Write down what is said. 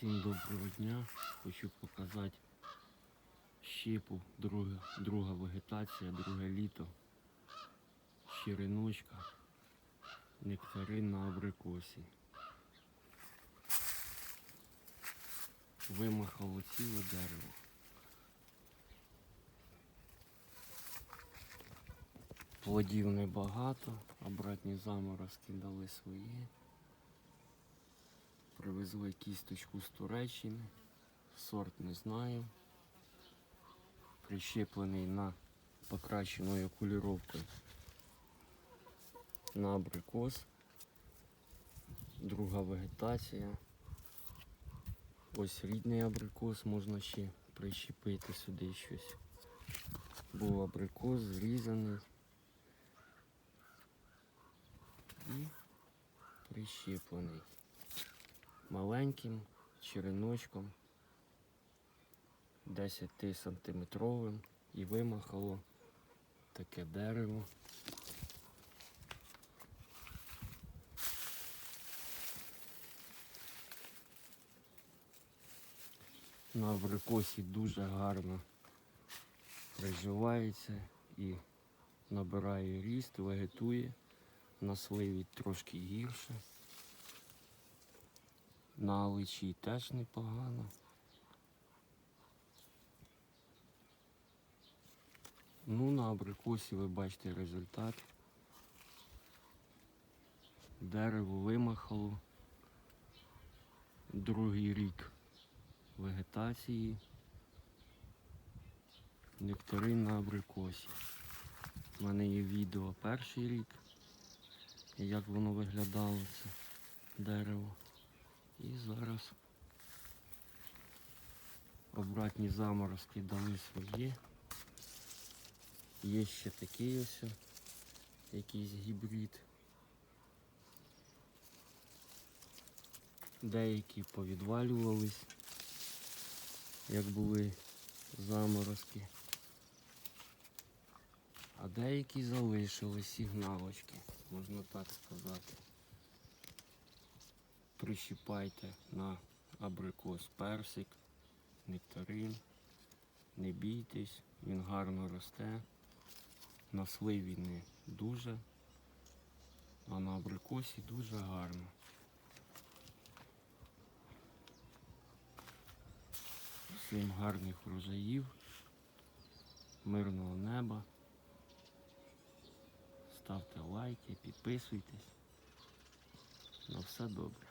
Всім доброго дня. Хочу показати щепу, друга, друга вегетація, друге літо, щириночка, нектарин на абрикосі. Вимахало ціле дерево. Плодів небагато, обратні заморозки дали свої. Привезли кісточку з Туреччини. Сорт не знаю. Прищеплений на покращеною окуліровкою на абрикос. Друга вегетація. Ось рідний абрикос можна ще прищепити сюди щось. Був абрикос зрізаний. І прищеплений маленьким череночком 10 сантиметровим і вимахало таке дерево. На абрикосі дуже гарно приживається і набирає ріст, вегетує. На сливі трошки гірше. На аличі теж непогано. Ну, на абрикосі ви бачите результат. Дерево вимахало. Другий рік вегетації. Нектарин на абрикосі. У мене є відео перший рік, як воно виглядало це дерево. І зараз обратні заморозки дали свої. Є ще такий ось якийсь гібрид. Деякі повідвалювались, як були заморозки. А деякі залишили сигналочки, можна так сказати прищипайте на абрикос персик, нектарин. Не бійтесь, він гарно росте. На сливі не дуже, а на абрикосі дуже гарно. Всім гарних врожаїв, мирного неба. Ставте лайки, підписуйтесь. На все добре.